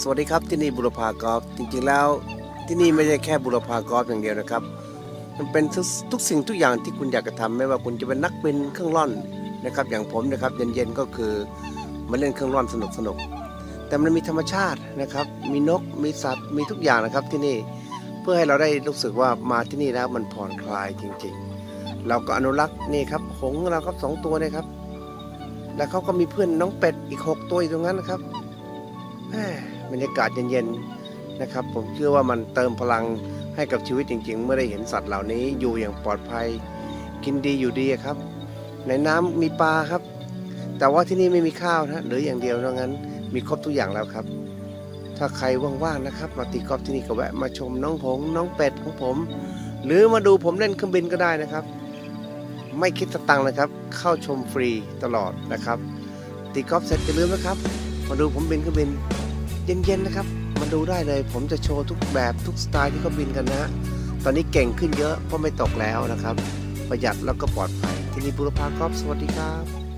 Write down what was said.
สวัสดีครับที่นี่บุรพากอล์ฟจริงๆแล้วที่นี่ไม่ใช่แค่บุรพากอล์ฟอย่างเดียวนะครับ มันเป็นทุกทุกสิ่งทุกอย่างที่คุณอยากจะทำไม่ว่าคุณจะเป็นนักบินเครื่องร่อนนะครับ อย่างผมนะครับเย็นๆก็คือมาเล่นเครื่องร่อนสนุกๆแต่มันมีธรรมชาตินะครับ มีนกมีสัตว์มีทุกอย่างนะครับที่นี่เพื่อให้เราได้รู้สึกว่ามาที่นี่แล้วมันผ่อนคลายจริง ๆ เราก็อนุรักษ์นี่ครับหงเราครับสองตัวนะครับแล้วเขาก็มีเพื่อนน้องเป็ดอีกหกตัวอยู่ตรงนั้นนะครับแม่ บรรยากาศเย็นๆนะครับผมเชื่อว่ามันเติมพลังให้กับชีวิตจริง ๆ เมื่อได้เห็นสัตว์เหล่านี้อยู่อย่างปลอดภัย กินดีอยู่ดีครับ ในน้ำมีปลาครับ แต่ว่าที่นี่ไม่มีข้าวนะหรืออย่างเดียวเท่านั้นมีครบทุกอย่างแล้วครับ ถ้าใครว่างๆนะครับ มาตีกอล์ฟที่นี่ก็แวะมาชมน้องผงน้องเป็ดของผม หรือมาดูผมเล่นเครื่องบินก็ได้นะครับ ไม่คิดสตังค์นะครับ เข้าชมฟรีตลอดนะครับตีกอล์ฟเสร็จอย่าลืมนะครับ มาดูผมบินเครื่องบิน เย็นๆนะครับ มาดูได้เลย ผมจะโชว์ทุกแบบทุกสไตล์ที่เขาบินกันนะ ตอนนี้เก่งขึ้นเยอะเพราะไม่ตกแล้วนะครับ ประหยัดแล้วก็ปลอดภัยที่นี่บุรพากอบสวัสดีครับ